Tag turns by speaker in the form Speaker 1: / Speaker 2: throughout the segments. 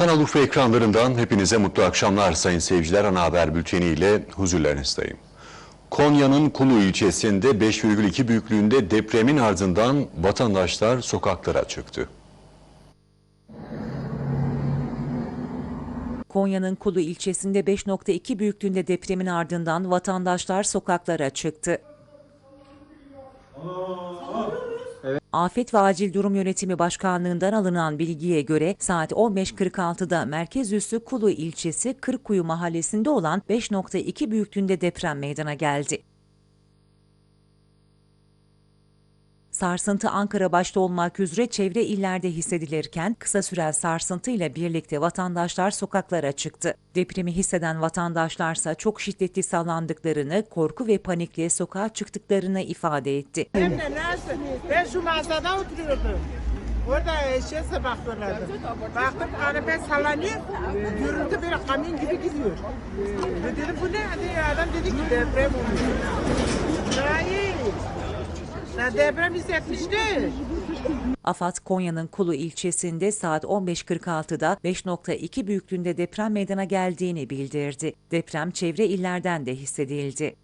Speaker 1: Kanal Urfa ekranlarından hepinize mutlu akşamlar sayın seyirciler. Ana haber bülteni ile huzurlarınızdayım. Konya'nın Kulu ilçesinde 5,2 büyüklüğünde depremin ardından vatandaşlar sokaklara çıktı.
Speaker 2: Konya'nın Kulu ilçesinde 5.2 büyüklüğünde depremin ardından vatandaşlar sokaklara çıktı. Afet ve Acil Durum Yönetimi Başkanlığı'ndan alınan bilgiye göre saat 15.46'da merkez üssü Kulu ilçesi Kırkkuyu mahallesinde olan 5.2 büyüklüğünde deprem meydana geldi. Sarsıntı Ankara başta olmak üzere çevre illerde hissedilirken kısa süren sarsıntıyla birlikte vatandaşlar sokaklara çıktı. Depremi hisseden vatandaşlarsa çok şiddetli sallandıklarını, korku ve panikle sokağa çıktıklarını ifade etti.
Speaker 3: Ben şu mağazada oturuyordum. Orada eşyası bakıyorlardı. Baktım araba sallanıyor. Görüntü böyle kamyon gibi gidiyor. Ve dedim bu ne? Adam dedi ki deprem oluyor. Hayır. Ya deprem hissetmişti.
Speaker 2: AFAD Konya'nın Kulu ilçesinde saat 15.46'da 5.2 büyüklüğünde deprem meydana geldiğini bildirdi. Deprem çevre illerden de hissedildi.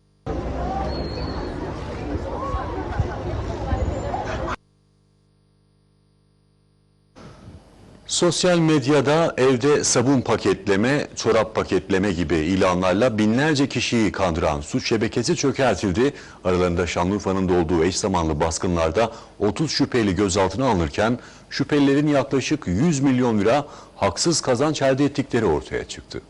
Speaker 1: Sosyal medyada evde sabun paketleme, çorap paketleme gibi ilanlarla binlerce kişiyi kandıran suç şebekesi çökertildi. Aralarında Şanlıurfa'nın da olduğu eş zamanlı baskınlarda 30 şüpheli gözaltına alınırken şüphelilerin yaklaşık 100 milyon lira haksız kazanç elde ettikleri ortaya çıktı.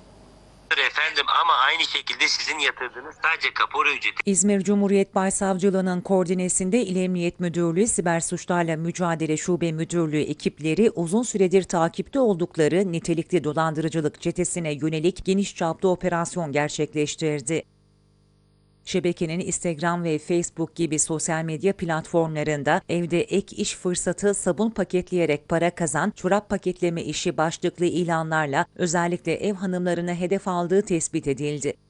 Speaker 4: Efendim ama aynı şekilde sizin yatırdığınız sadece kapora ücreti
Speaker 2: İzmir Cumhuriyet Başsavcılığı'nın koordinesinde İl Emniyet Müdürlüğü Siber Suçlarla Mücadele Şube Müdürlüğü ekipleri uzun süredir takipte oldukları nitelikli dolandırıcılık çetesine yönelik geniş çaplı operasyon gerçekleştirdi. Şebekenin Instagram ve Facebook gibi sosyal medya platformlarında evde ek iş fırsatı sabun paketleyerek para kazan, çorap paketleme işi başlıklı ilanlarla özellikle ev hanımlarını hedef aldığı tespit edildi.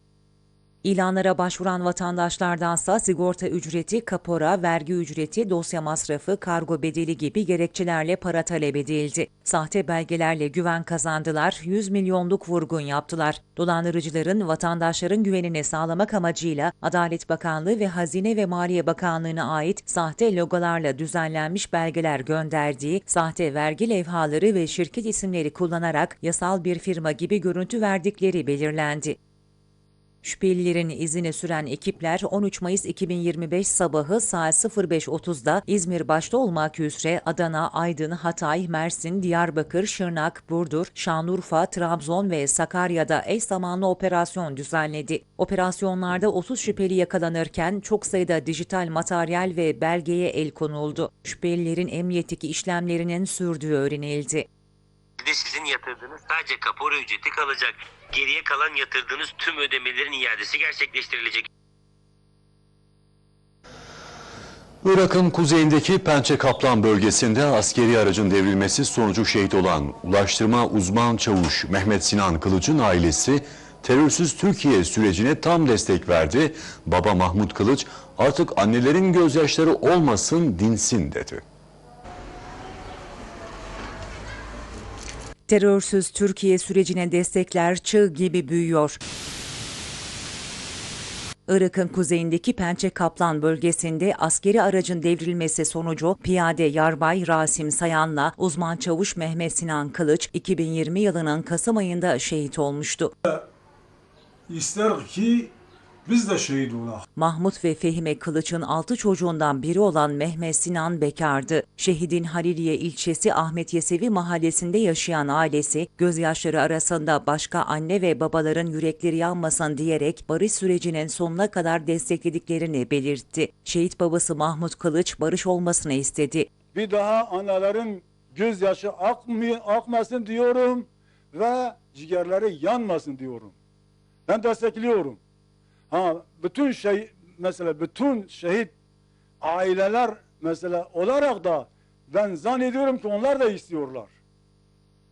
Speaker 2: İlanlara başvuran vatandaşlardansa sigorta ücreti, kapora, vergi ücreti, dosya masrafı, kargo bedeli gibi gerekçelerle para talep edildi. Sahte belgelerle güven kazandılar, 100 milyonluk vurgun yaptılar. Dolandırıcıların vatandaşların güvenini sağlamak amacıyla Adalet Bakanlığı ve Hazine ve Maliye Bakanlığı'na ait sahte logolarla düzenlenmiş belgeler gönderdiği, sahte vergi levhaları ve şirket isimleri kullanarak yasal bir firma gibi görüntü verdikleri belirlendi. Şüphelilerin izine süren ekipler 13 Mayıs 2025 sabahı saat 05.30'da İzmir başta olmak üzere Adana, Aydın, Hatay, Mersin, Diyarbakır, Şırnak, Burdur, Şanlıurfa, Trabzon ve Sakarya'da eş zamanlı operasyon düzenledi. Operasyonlarda 30 şüpheli yakalanırken çok sayıda dijital materyal ve belgeye el konuldu. Şüphelilerin emniyetteki işlemlerinin sürdüğü öğrenildi.
Speaker 4: de sizin yatırdığınız sadece kapora ücreti kalacak. Geriye kalan yatırdığınız tüm ödemelerin iadesi gerçekleştirilecek.
Speaker 1: Irak'ın kuzeyindeki Pençe Kaplan bölgesinde askeri aracın devrilmesi sonucu şehit olan Ulaştırma Uzman Çavuş Mehmet Sinan Kılıç'ın ailesi terörsüz Türkiye sürecine tam destek verdi. Baba Mahmut Kılıç artık annelerin gözyaşları olmasın dinsin dedi.
Speaker 2: Terörsüz Türkiye sürecine destekler çığ gibi büyüyor. Irak'ın kuzeyindeki Pençe Kaplan bölgesinde askeri aracın devrilmesi sonucu piyade Yarbay Rasim Sayan'la uzman çavuş Mehmet Sinan Kılıç 2020 yılının Kasım ayında şehit olmuştu.
Speaker 5: İster ki biz de şehit olalım.
Speaker 2: Mahmut ve Fehime Kılıç'ın altı çocuğundan biri olan Mehmet Sinan bekardı. Şehidin Haliliye ilçesi Ahmet Yesevi mahallesinde yaşayan ailesi, gözyaşları arasında başka anne ve babaların yürekleri yanmasın diyerek barış sürecinin sonuna kadar desteklediklerini belirtti. Şehit babası Mahmut Kılıç barış olmasını istedi.
Speaker 5: Bir daha anelerin gözyaşı akmay akmasın diyorum ve ciğerleri yanmasın diyorum. Ben destekliyorum. Ha bütün şey mesela bütün şehit aileler mesela olarak da ben zannediyorum ki onlar da istiyorlar.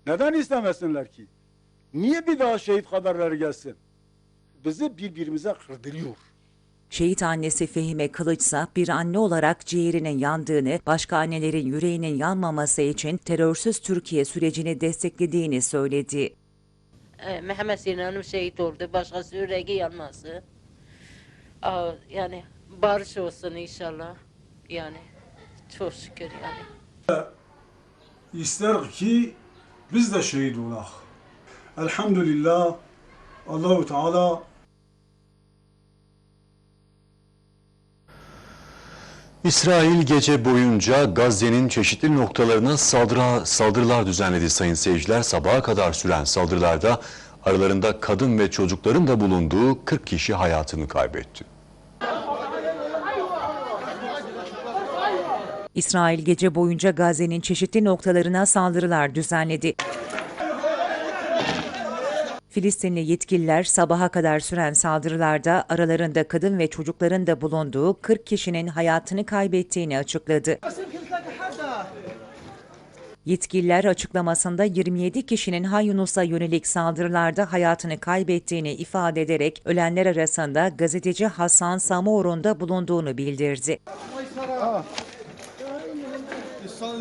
Speaker 5: Neden istemesinler ki? Niye bir daha şehit haberleri gelsin? Bizi birbirimize kırdırıyor.
Speaker 2: Şehit annesi Fehime Kılıçsa bir anne olarak ciğerinin yandığını, başka annelerin yüreğinin yanmaması için terörsüz Türkiye sürecini desteklediğini söyledi.
Speaker 6: E, Mehmet Sinan'ım şehit oldu. Başkası yüreği yanması. Yani barış olsun inşallah. Yani çok şükür yani.
Speaker 5: İster ki biz de şehit olak. Elhamdülillah Allahu Teala
Speaker 1: İsrail gece boyunca Gazze'nin çeşitli noktalarına saldırı, saldırılar düzenledi sayın seyirciler. Sabaha kadar süren saldırılarda aralarında kadın ve çocukların da bulunduğu 40 kişi hayatını kaybetti.
Speaker 2: İsrail gece boyunca Gazze'nin çeşitli noktalarına saldırılar düzenledi. Filistinli yetkililer sabaha kadar süren saldırılarda aralarında kadın ve çocukların da bulunduğu 40 kişinin hayatını kaybettiğini açıkladı. Yetkililer açıklamasında 27 kişinin Han Yunus'a yönelik saldırılarda hayatını kaybettiğini ifade ederek ölenler arasında gazeteci Hasan Samour'un da bulunduğunu bildirdi.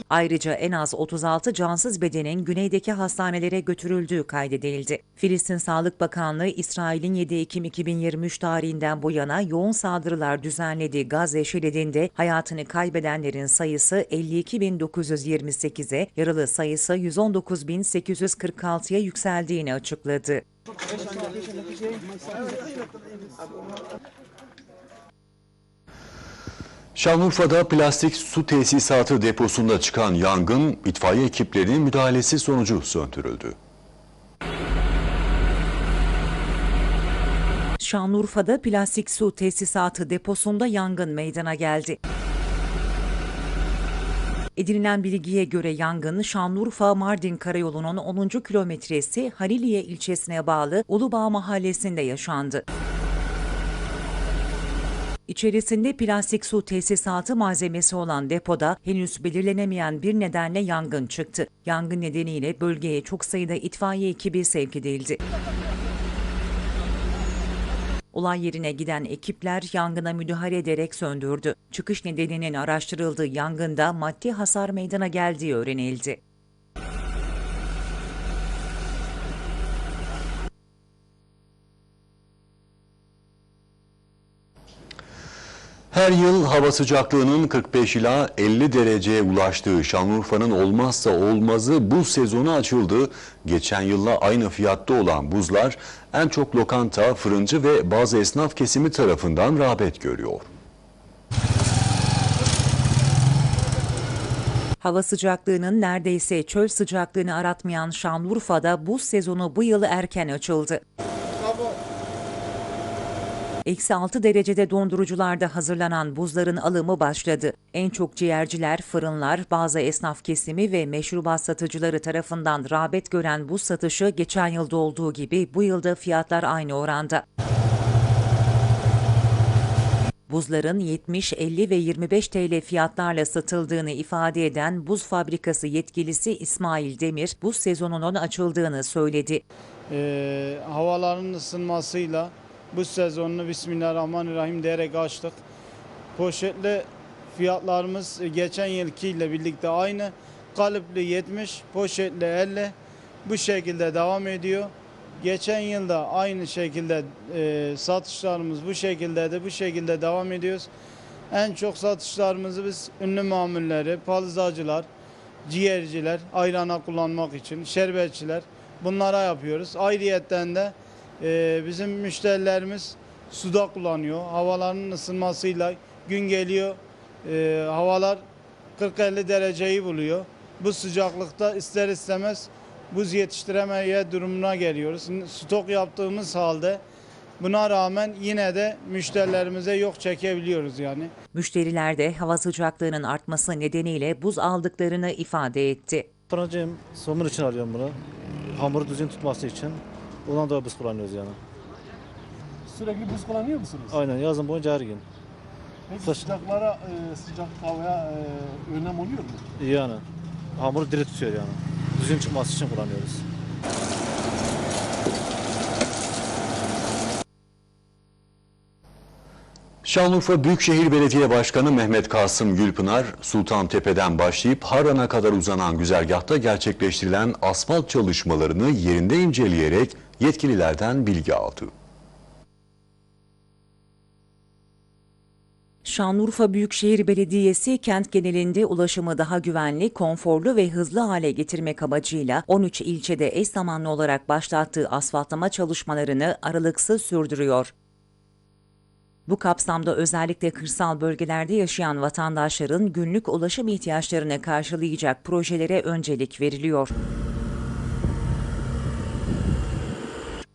Speaker 2: Ayrıca en az 36 cansız bedenin güneydeki hastanelere götürüldüğü kaydedildi. Filistin Sağlık Bakanlığı, İsrail'in 7 Ekim 2023 tarihinden bu yana yoğun saldırılar düzenlediği Gazze şeridinde hayatını kaybedenlerin sayısı 52.928'e, yaralı sayısı 119.846'ya yükseldiğini açıkladı.
Speaker 1: Şanlıurfa'da plastik su tesisatı deposunda çıkan yangın itfaiye ekiplerinin müdahalesi sonucu söndürüldü.
Speaker 2: Şanlıurfa'da plastik su tesisatı deposunda yangın meydana geldi. Edinilen bilgiye göre yangın Şanlıurfa-Mardin Karayolu'nun 10. kilometresi Haliliye ilçesine bağlı Ulubağ mahallesinde yaşandı. İçerisinde plastik su tesisatı malzemesi olan depoda henüz belirlenemeyen bir nedenle yangın çıktı. Yangın nedeniyle bölgeye çok sayıda itfaiye ekibi sevk edildi. Olay yerine giden ekipler yangına müdahale ederek söndürdü. Çıkış nedeninin araştırıldığı yangında maddi hasar meydana geldiği öğrenildi.
Speaker 1: Her yıl hava sıcaklığının 45 ila 50 dereceye ulaştığı Şanlıurfa'nın olmazsa olmazı buz sezonu açıldı. Geçen yılla aynı fiyatta olan buzlar en çok lokanta, fırıncı ve bazı esnaf kesimi tarafından rağbet görüyor.
Speaker 2: Hava sıcaklığının neredeyse çöl sıcaklığını aratmayan Şanlıurfa'da buz sezonu bu yıl erken açıldı. Eksi 6 derecede dondurucularda hazırlanan buzların alımı başladı. En çok ciğerciler, fırınlar, bazı esnaf kesimi ve meşrubat satıcıları tarafından rağbet gören buz satışı geçen yılda olduğu gibi bu yılda fiyatlar aynı oranda. Buzların 70, 50 ve 25 TL fiyatlarla satıldığını ifade eden buz fabrikası yetkilisi İsmail Demir, buz sezonunun açıldığını söyledi.
Speaker 7: Ee, havaların ısınmasıyla bu sezonunu Bismillahirrahmanirrahim diyerek açtık. Poşetli fiyatlarımız geçen yılkiyle birlikte aynı. Kalıplı 70, poşetli 50. Bu şekilde devam ediyor. Geçen yılda aynı şekilde e, satışlarımız bu şekilde de bu şekilde devam ediyoruz. En çok satışlarımızı biz ünlü mamulleri, pazıcılar, ciğerciler, ayrana kullanmak için, şerbetçiler bunlara yapıyoruz. Ayrıyetten de e, bizim müşterilerimiz suda kullanıyor. Havaların ısınmasıyla gün geliyor e, havalar 40-50 dereceyi buluyor. Bu sıcaklıkta ister istemez buz yetiştiremeye durumuna geliyoruz. Stok yaptığımız halde buna rağmen yine de müşterilerimize yok çekebiliyoruz yani.
Speaker 2: Müşteriler de hava sıcaklığının artması nedeniyle buz aldıklarını ifade etti.
Speaker 8: Fırıncıyım. Somur için arıyorum bunu. Hamuru düzgün tutması için. Ondan dolayı buz kullanıyoruz yani.
Speaker 9: Sürekli buz kullanıyor musunuz?
Speaker 8: Aynen yazın boyunca her gün.
Speaker 9: Peki
Speaker 8: Kış-
Speaker 9: sıcaklara, e, sıcak havaya e, önlem oluyor mu?
Speaker 8: Yani. Hamuru diri tutuyor yani. Düzgün çıkması için kullanıyoruz.
Speaker 1: Şanlıurfa Büyükşehir Belediye Başkanı Mehmet Kasım Gülpınar, Sultantepe'den başlayıp Harran'a kadar uzanan güzergahta gerçekleştirilen asfalt çalışmalarını yerinde inceleyerek yetkililerden bilgi aldı.
Speaker 2: Şanlıurfa Büyükşehir Belediyesi kent genelinde ulaşımı daha güvenli, konforlu ve hızlı hale getirmek amacıyla 13 ilçede eş zamanlı olarak başlattığı asfaltlama çalışmalarını aralıksız sürdürüyor. Bu kapsamda özellikle kırsal bölgelerde yaşayan vatandaşların günlük ulaşım ihtiyaçlarını karşılayacak projelere öncelik veriliyor.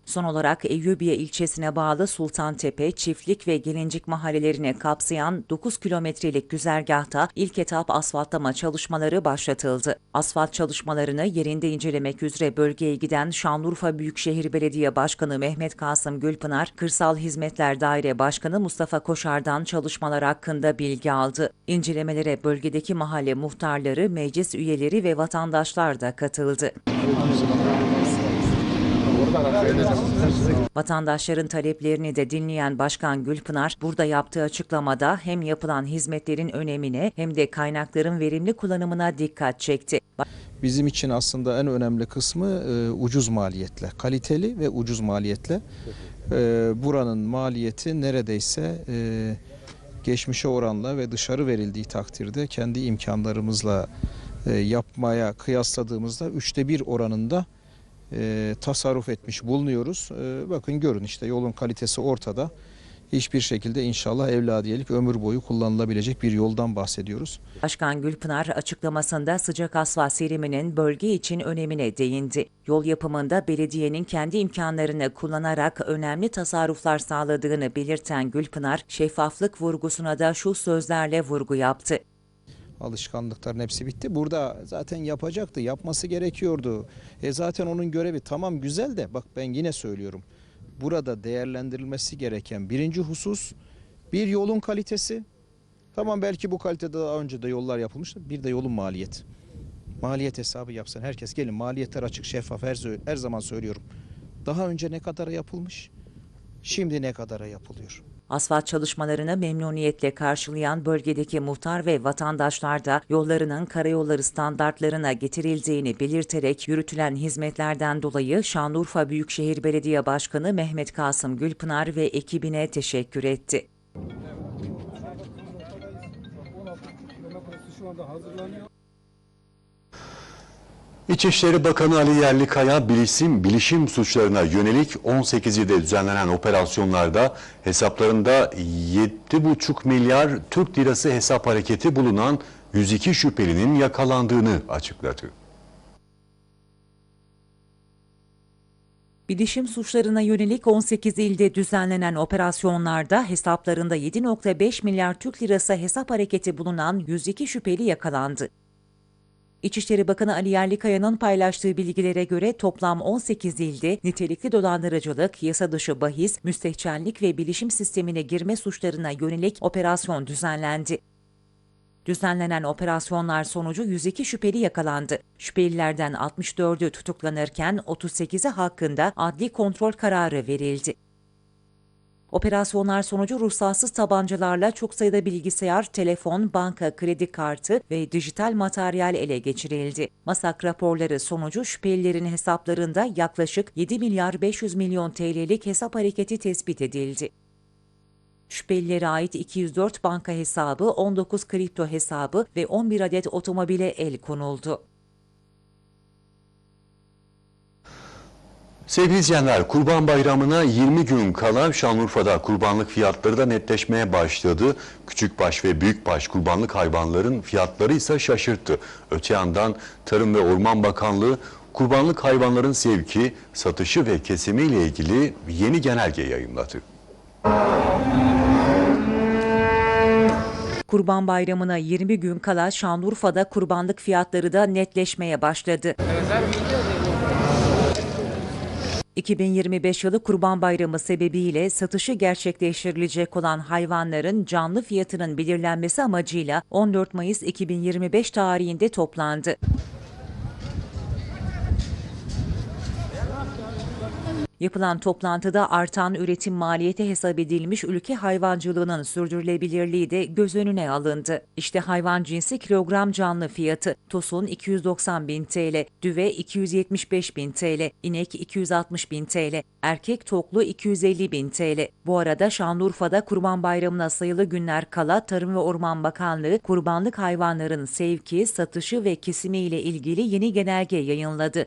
Speaker 2: Son olarak Eyyubiye ilçesine bağlı Sultantepe, Çiftlik ve Gelincik mahallelerine kapsayan 9 kilometrelik güzergahta ilk etap asfaltlama çalışmaları başlatıldı. Asfalt çalışmalarını yerinde incelemek üzere bölgeye giden Şanlıurfa Büyükşehir Belediye Başkanı Mehmet Kasım Gülpınar, Kırsal Hizmetler Daire Başkanı Mustafa Koşar'dan çalışmalar hakkında bilgi aldı. İncelemelere bölgedeki mahalle muhtarları, meclis üyeleri ve vatandaşlar da katıldı. Vatandaşların taleplerini de dinleyen Başkan Gülpınar, burada yaptığı açıklamada hem yapılan hizmetlerin önemine hem de kaynakların verimli kullanımına dikkat çekti.
Speaker 10: Bizim için aslında en önemli kısmı e, ucuz maliyetle, kaliteli ve ucuz maliyetle. E, buranın maliyeti neredeyse e, geçmişe oranla ve dışarı verildiği takdirde kendi imkanlarımızla yapmaya kıyasladığımızda üçte bir oranında e, tasarruf etmiş bulunuyoruz. E, bakın görün işte yolun kalitesi ortada. Hiçbir şekilde inşallah evladiyelik ömür boyu kullanılabilecek bir yoldan bahsediyoruz.
Speaker 2: Başkan Gülpınar açıklamasında sıcak asfalt seriminin bölge için önemine değindi. Yol yapımında belediyenin kendi imkanlarını kullanarak önemli tasarruflar sağladığını belirten Gülpınar, şeffaflık vurgusuna da şu sözlerle vurgu yaptı.
Speaker 10: Alışkanlıkların hepsi bitti. Burada zaten yapacaktı, yapması gerekiyordu. E zaten onun görevi tamam güzel de bak ben yine söylüyorum. Burada değerlendirilmesi gereken birinci husus bir yolun kalitesi. Tamam belki bu kalitede daha önce de yollar yapılmıştı. Bir de yolun maliyeti. Maliyet hesabı yapsan herkes gelin maliyetler açık şeffaf her, her zaman söylüyorum. Daha önce ne kadara yapılmış? Şimdi ne kadara yapılıyor?
Speaker 2: Asfalt çalışmalarını memnuniyetle karşılayan bölgedeki muhtar ve vatandaşlar da yollarının karayolları standartlarına getirildiğini belirterek yürütülen hizmetlerden dolayı Şanlıurfa Büyükşehir Belediye Başkanı Mehmet Kasım Gülpınar ve ekibine teşekkür etti.
Speaker 1: İçişleri Bakanı Ali Yerlikaya bilişim, bilişim suçlarına yönelik 18'de düzenlenen operasyonlarda hesaplarında 7,5 milyar Türk lirası hesap hareketi bulunan 102 şüphelinin yakalandığını açıkladı.
Speaker 2: Bilişim suçlarına yönelik 18 ilde düzenlenen operasyonlarda hesaplarında 7.5 milyar Türk lirası hesap hareketi bulunan 102 şüpheli yakalandı. İçişleri Bakanı Ali Yerlikaya'nın paylaştığı bilgilere göre toplam 18 ilde nitelikli dolandırıcılık, yasa dışı bahis, müstehcenlik ve bilişim sistemine girme suçlarına yönelik operasyon düzenlendi. Düzenlenen operasyonlar sonucu 102 şüpheli yakalandı. Şüphelilerden 64'ü tutuklanırken 38'i hakkında adli kontrol kararı verildi. Operasyonlar sonucu ruhsatsız tabancalarla çok sayıda bilgisayar, telefon, banka, kredi kartı ve dijital materyal ele geçirildi. Masak raporları sonucu şüphelilerin hesaplarında yaklaşık 7 milyar 500 milyon TL'lik hesap hareketi tespit edildi. Şüphelilere ait 204 banka hesabı, 19 kripto hesabı ve 11 adet otomobile el konuldu.
Speaker 1: Sevgili izleyenler, Kurban Bayramı'na 20 gün kala Şanlıurfa'da kurbanlık fiyatları da netleşmeye başladı. Küçükbaş ve büyükbaş kurbanlık hayvanların fiyatları ise şaşırttı. Öte yandan Tarım ve Orman Bakanlığı kurbanlık hayvanların sevki, satışı ve kesimi ile ilgili yeni genelge yayımladı.
Speaker 2: Kurban Bayramı'na 20 gün kala Şanlıurfa'da kurbanlık fiyatları da netleşmeye başladı. 2025 yılı Kurban Bayramı sebebiyle satışı gerçekleştirilecek olan hayvanların canlı fiyatının belirlenmesi amacıyla 14 Mayıs 2025 tarihinde toplandı. Yapılan toplantıda artan üretim maliyeti hesap edilmiş ülke hayvancılığının sürdürülebilirliği de göz önüne alındı. İşte hayvan cinsi kilogram canlı fiyatı. Tosun 290 bin TL, düve 275 bin TL, inek 260 bin TL, erkek toklu 250 bin TL. Bu arada Şanlıurfa'da Kurban Bayramı'na sayılı günler kala Tarım ve Orman Bakanlığı kurbanlık hayvanların sevki, satışı ve kesimi ile ilgili yeni genelge yayınladı.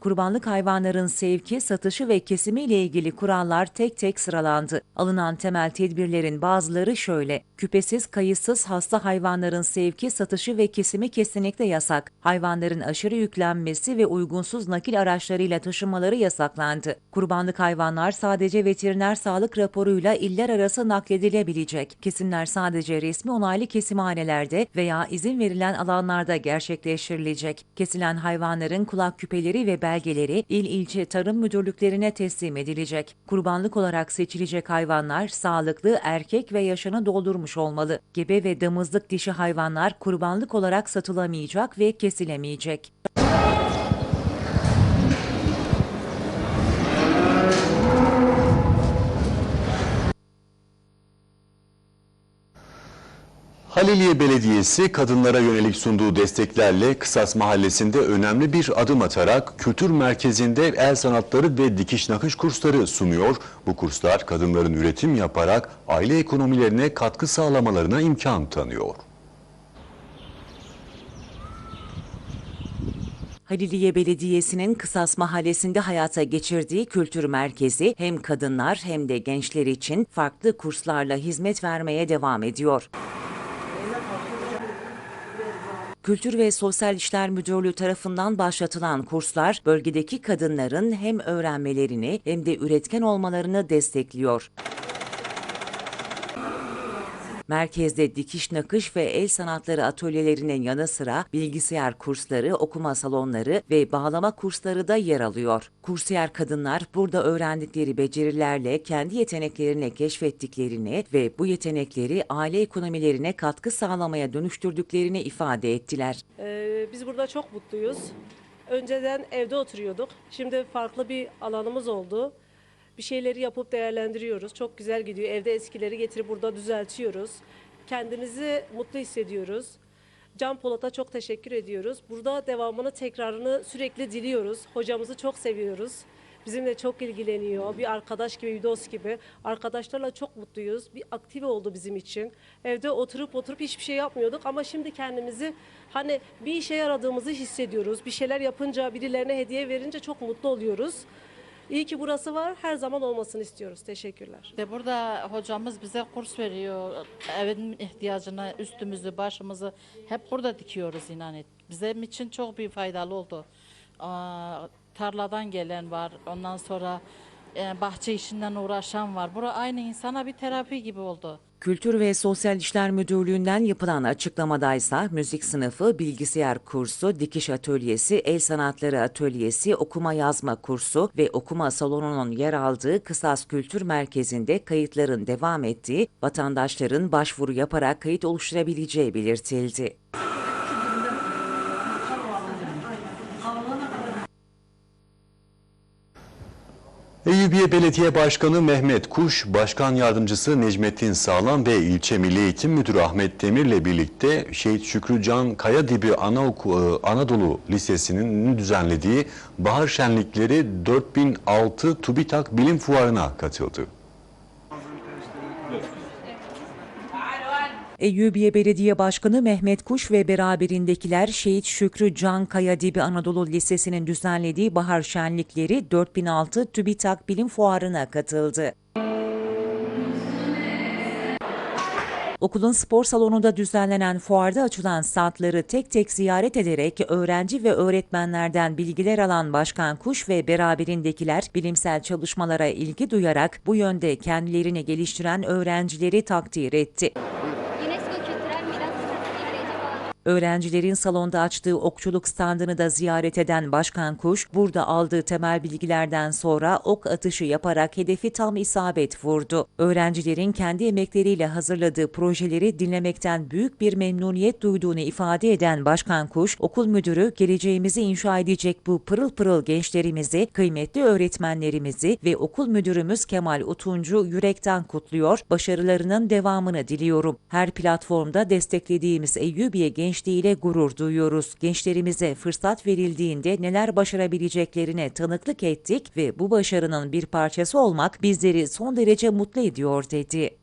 Speaker 2: Kurbanlık hayvanların sevki, satışı ve kesimi ile ilgili kurallar tek tek sıralandı. Alınan temel tedbirlerin bazıları şöyle. Küpesiz, kayıtsız hasta hayvanların sevki, satışı ve kesimi kesinlikle yasak. Hayvanların aşırı yüklenmesi ve uygunsuz nakil araçlarıyla taşınmaları yasaklandı. Kurbanlık hayvanlar sadece veteriner sağlık raporuyla iller arası nakledilebilecek. Kesimler sadece resmi onaylı kesimhanelerde veya izin verilen alanlarda gerçekleştirilecek. Kesilen hayvanların kulak küpeleri ve belgeleri il ilçe tarım müdürlüklerine teslim edilecek. Kurbanlık olarak seçilecek hayvanlar sağlıklı, erkek ve yaşını doldurmuş olmalı. Gebe ve damızlık dişi hayvanlar kurbanlık olarak satılamayacak ve kesilemeyecek.
Speaker 1: Haliliye Belediyesi kadınlara yönelik sunduğu desteklerle Kısas Mahallesi'nde önemli bir adım atarak kültür merkezinde el sanatları ve dikiş nakış kursları sunuyor. Bu kurslar kadınların üretim yaparak aile ekonomilerine katkı sağlamalarına imkan tanıyor.
Speaker 2: Haliliye Belediyesi'nin Kısas Mahallesi'nde hayata geçirdiği kültür merkezi hem kadınlar hem de gençler için farklı kurslarla hizmet vermeye devam ediyor. Kültür ve Sosyal İşler Müdürlüğü tarafından başlatılan kurslar bölgedeki kadınların hem öğrenmelerini hem de üretken olmalarını destekliyor. Merkezde dikiş nakış ve el sanatları atölyelerinin yanı sıra bilgisayar kursları, okuma salonları ve bağlama kursları da yer alıyor. Kursiyer kadınlar burada öğrendikleri becerilerle kendi yeteneklerini keşfettiklerini ve bu yetenekleri aile ekonomilerine katkı sağlamaya dönüştürdüklerini ifade ettiler.
Speaker 11: Ee, biz burada çok mutluyuz. Önceden evde oturuyorduk. Şimdi farklı bir alanımız oldu. Bir şeyleri yapıp değerlendiriyoruz. Çok güzel gidiyor. Evde eskileri getirip burada düzeltiyoruz. Kendimizi mutlu hissediyoruz. Can Polat'a çok teşekkür ediyoruz. Burada devamını, tekrarını sürekli diliyoruz. Hocamızı çok seviyoruz. Bizimle çok ilgileniyor. Bir arkadaş gibi, bir dost gibi. Arkadaşlarla çok mutluyuz. Bir aktive oldu bizim için. Evde oturup oturup hiçbir şey yapmıyorduk ama şimdi kendimizi hani bir işe yaradığımızı hissediyoruz. Bir şeyler yapınca, birilerine hediye verince çok mutlu oluyoruz. İyi ki burası var. Her zaman olmasını istiyoruz. Teşekkürler.
Speaker 6: İşte burada hocamız bize kurs veriyor. Evin ihtiyacını, üstümüzü, başımızı hep burada dikiyoruz inan et. Bizim için çok bir faydalı oldu. Aa, tarladan gelen var. Ondan sonra e, bahçe işinden uğraşan var. Bura aynı insana bir terapi gibi oldu.
Speaker 2: Kültür ve Sosyal İşler Müdürlüğü'nden yapılan açıklamadaysa müzik sınıfı, bilgisayar kursu, dikiş atölyesi, el sanatları atölyesi, okuma yazma kursu ve okuma salonunun yer aldığı Kısas Kültür Merkezi'nde kayıtların devam ettiği, vatandaşların başvuru yaparak kayıt oluşturabileceği belirtildi.
Speaker 1: Eyyubiye Belediye Başkanı Mehmet Kuş, Başkan Yardımcısı Necmettin Sağlam ve İlçe Milli Eğitim Müdürü Ahmet Demir'le birlikte Şehit Şükrü Can Kayadibi Anaoku- e, Anadolu Lisesi'nin düzenlediği Bahar Şenlikleri 4006 TÜBİTAK Bilim Fuarı'na katıldı.
Speaker 2: Eyyubiye Belediye Başkanı Mehmet Kuş ve beraberindekiler Şehit Şükrü Can Kayadibi Anadolu Lisesi'nin düzenlediği bahar şenlikleri 4006 TÜBİTAK Bilim Fuarı'na katıldı. Okulun spor salonunda düzenlenen fuarda açılan standları tek tek ziyaret ederek öğrenci ve öğretmenlerden bilgiler alan Başkan Kuş ve beraberindekiler bilimsel çalışmalara ilgi duyarak bu yönde kendilerini geliştiren öğrencileri takdir etti. Öğrencilerin salonda açtığı okçuluk standını da ziyaret eden Başkan Kuş, burada aldığı temel bilgilerden sonra ok atışı yaparak hedefi tam isabet vurdu. Öğrencilerin kendi emekleriyle hazırladığı projeleri dinlemekten büyük bir memnuniyet duyduğunu ifade eden Başkan Kuş, okul müdürü geleceğimizi inşa edecek bu pırıl pırıl gençlerimizi, kıymetli öğretmenlerimizi ve okul müdürümüz Kemal Utuncu yürekten kutluyor, başarılarının devamını diliyorum. Her platformda desteklediğimiz Eyyubiye gençliğiyle gurur duyuyoruz. Gençlerimize fırsat verildiğinde neler başarabileceklerine tanıklık ettik ve bu başarının bir parçası olmak bizleri son derece mutlu ediyor dedi.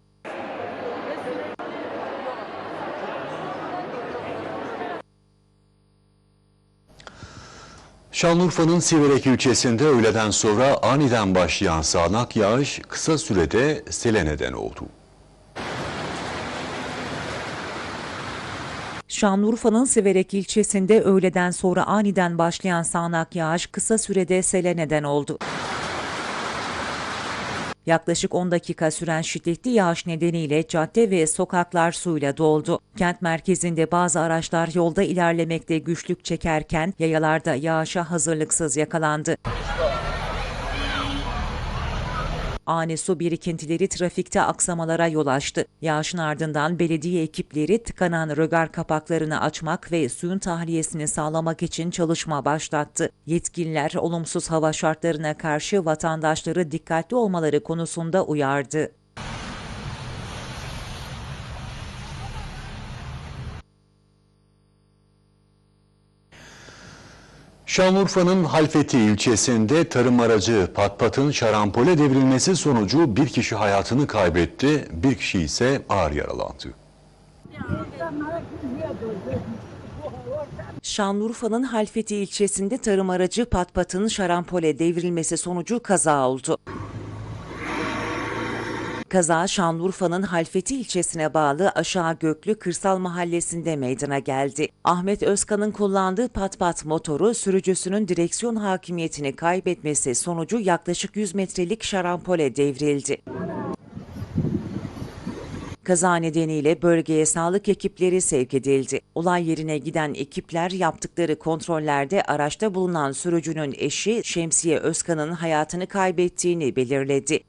Speaker 1: Şanlıurfa'nın Siverek ilçesinde öğleden sonra aniden başlayan sağanak yağış kısa sürede sele neden oldu.
Speaker 2: Şanlıurfa'nın Siverek ilçesinde öğleden sonra aniden başlayan sağanak yağış kısa sürede sele neden oldu. Yaklaşık 10 dakika süren şiddetli yağış nedeniyle cadde ve sokaklar suyla doldu. Kent merkezinde bazı araçlar yolda ilerlemekte güçlük çekerken yayalarda yağışa hazırlıksız yakalandı. Ani su birikintileri trafikte aksamalara yol açtı. Yağışın ardından belediye ekipleri tıkanan rögar kapaklarını açmak ve suyun tahliyesini sağlamak için çalışma başlattı. Yetkililer olumsuz hava şartlarına karşı vatandaşları dikkatli olmaları konusunda uyardı.
Speaker 1: Şanlıurfa'nın Halfeti ilçesinde tarım aracı patpatın şarampole devrilmesi sonucu bir kişi hayatını kaybetti, bir kişi ise ağır yaralandı.
Speaker 2: Şanlıurfa'nın Halfeti ilçesinde tarım aracı patpatın şarampole devrilmesi sonucu kaza oldu. Kaza Şanlıurfa'nın Halfeti ilçesine bağlı Aşağı Göklü Kırsal Mahallesi'nde meydana geldi. Ahmet Özkan'ın kullandığı patpat motoru sürücüsünün direksiyon hakimiyetini kaybetmesi sonucu yaklaşık 100 metrelik şarampole devrildi. Kaza nedeniyle bölgeye sağlık ekipleri sevk edildi. Olay yerine giden ekipler yaptıkları kontrollerde araçta bulunan sürücünün eşi Şemsiye Özkan'ın hayatını kaybettiğini belirledi.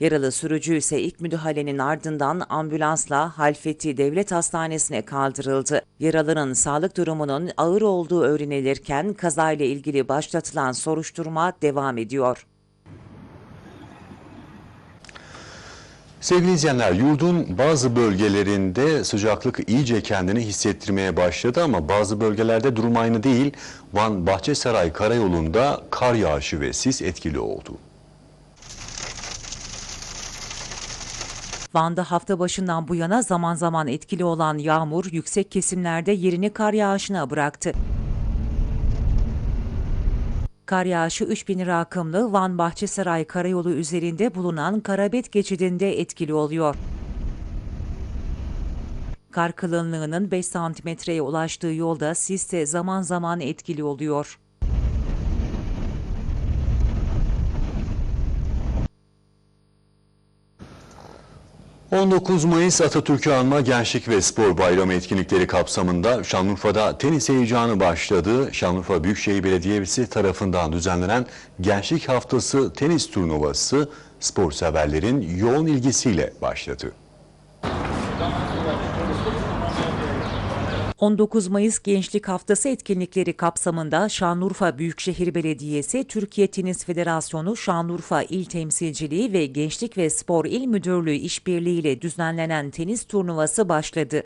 Speaker 2: Yaralı sürücü ise ilk müdahalenin ardından ambulansla Halfeti Devlet Hastanesi'ne kaldırıldı. Yaralının sağlık durumunun ağır olduğu öğrenilirken kazayla ilgili başlatılan soruşturma devam ediyor.
Speaker 1: Sevgili izleyenler, yurdun bazı bölgelerinde sıcaklık iyice kendini hissettirmeye başladı ama bazı bölgelerde durum aynı değil. Van Bahçesaray Karayolu'nda kar yağışı ve sis etkili oldu.
Speaker 2: Van'da hafta başından bu yana zaman zaman etkili olan yağmur yüksek kesimlerde yerini kar yağışına bıraktı. Kar yağışı 3000 rakımlı Van Bahçesaray Karayolu üzerinde bulunan Karabet geçidinde etkili oluyor. Kar kalınlığının 5 santimetreye ulaştığı yolda sis de zaman zaman etkili oluyor.
Speaker 1: ...19 Mayıs Atatürk'ü anma Gençlik ve Spor Bayramı etkinlikleri kapsamında Şanlıurfa'da tenis heyecanı başladı. Şanlıurfa Büyükşehir Belediyesi tarafından düzenlenen Gençlik Haftası tenis turnuvası spor severlerin yoğun ilgisiyle başladı.
Speaker 2: 19 Mayıs Gençlik Haftası etkinlikleri kapsamında Şanlıurfa Büyükşehir Belediyesi, Türkiye Tenis Federasyonu, Şanlıurfa İl Temsilciliği ve Gençlik ve Spor İl Müdürlüğü işbirliğiyle düzenlenen tenis turnuvası başladı.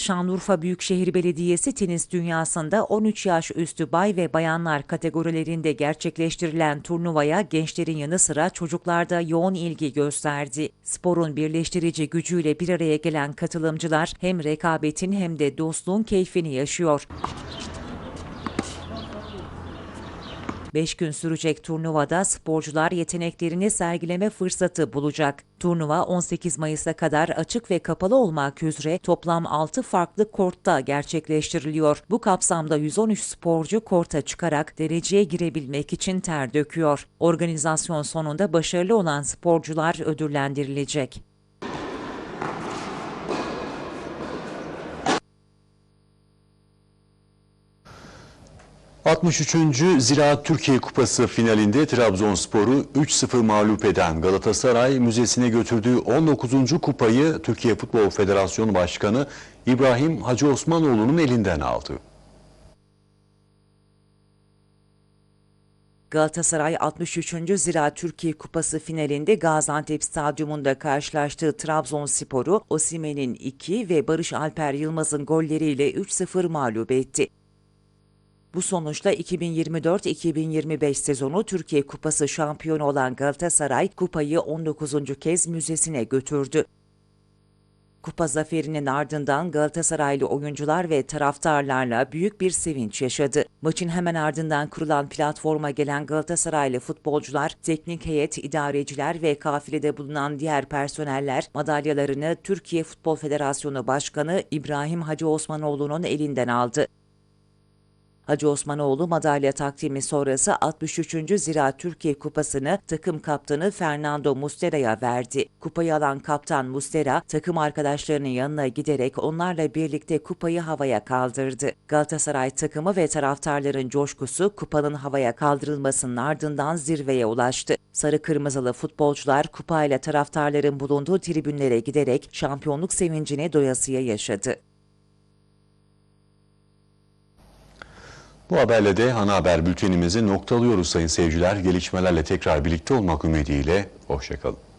Speaker 2: Şanlıurfa Büyükşehir Belediyesi tenis dünyasında 13 yaş üstü bay ve bayanlar kategorilerinde gerçekleştirilen turnuvaya gençlerin yanı sıra çocuklar da yoğun ilgi gösterdi. Sporun birleştirici gücüyle bir araya gelen katılımcılar hem rekabetin hem de dostluğun keyfini yaşıyor. 5 gün sürecek turnuvada sporcular yeteneklerini sergileme fırsatı bulacak. Turnuva 18 Mayıs'a kadar açık ve kapalı olmak üzere toplam 6 farklı kortta gerçekleştiriliyor. Bu kapsamda 113 sporcu korta çıkarak dereceye girebilmek için ter döküyor. Organizasyon sonunda başarılı olan sporcular ödüllendirilecek.
Speaker 1: ...63. Ziraat Türkiye Kupası finalinde Trabzonspor'u 3-0 mağlup eden Galatasaray Müzesi'ne götürdüğü 19. kupayı Türkiye Futbol Federasyonu Başkanı İbrahim Hacı Osmanoğlu'nun elinden aldı.
Speaker 2: Galatasaray 63. Zira Türkiye Kupası finalinde Gaziantep Stadyumunda karşılaştığı Trabzonspor'u Osimen'in 2 ve Barış Alper Yılmaz'ın golleriyle 3-0 mağlup etti. Bu sonuçla 2024-2025 sezonu Türkiye Kupası şampiyonu olan Galatasaray kupayı 19. kez müzesine götürdü. Kupa zaferinin ardından Galatasaraylı oyuncular ve taraftarlarla büyük bir sevinç yaşadı. Maçın hemen ardından kurulan platforma gelen Galatasaraylı futbolcular, teknik heyet, idareciler ve kafilede bulunan diğer personeller madalyalarını Türkiye Futbol Federasyonu Başkanı İbrahim Hacı Osmanoğlu'nun elinden aldı. Hacı Osmanoğlu madalya takdimi sonrası 63. Zira Türkiye Kupası'nı takım kaptanı Fernando Mustera'ya verdi. Kupayı alan kaptan Mustera, takım arkadaşlarının yanına giderek onlarla birlikte kupayı havaya kaldırdı. Galatasaray takımı ve taraftarların coşkusu kupanın havaya kaldırılmasının ardından zirveye ulaştı. Sarı kırmızılı futbolcular kupayla taraftarların bulunduğu tribünlere giderek şampiyonluk sevincini doyasıya yaşadı.
Speaker 1: Bu haberle de ana haber bültenimizi noktalıyoruz sayın seyirciler. Gelişmelerle tekrar birlikte olmak ümidiyle. Hoşçakalın.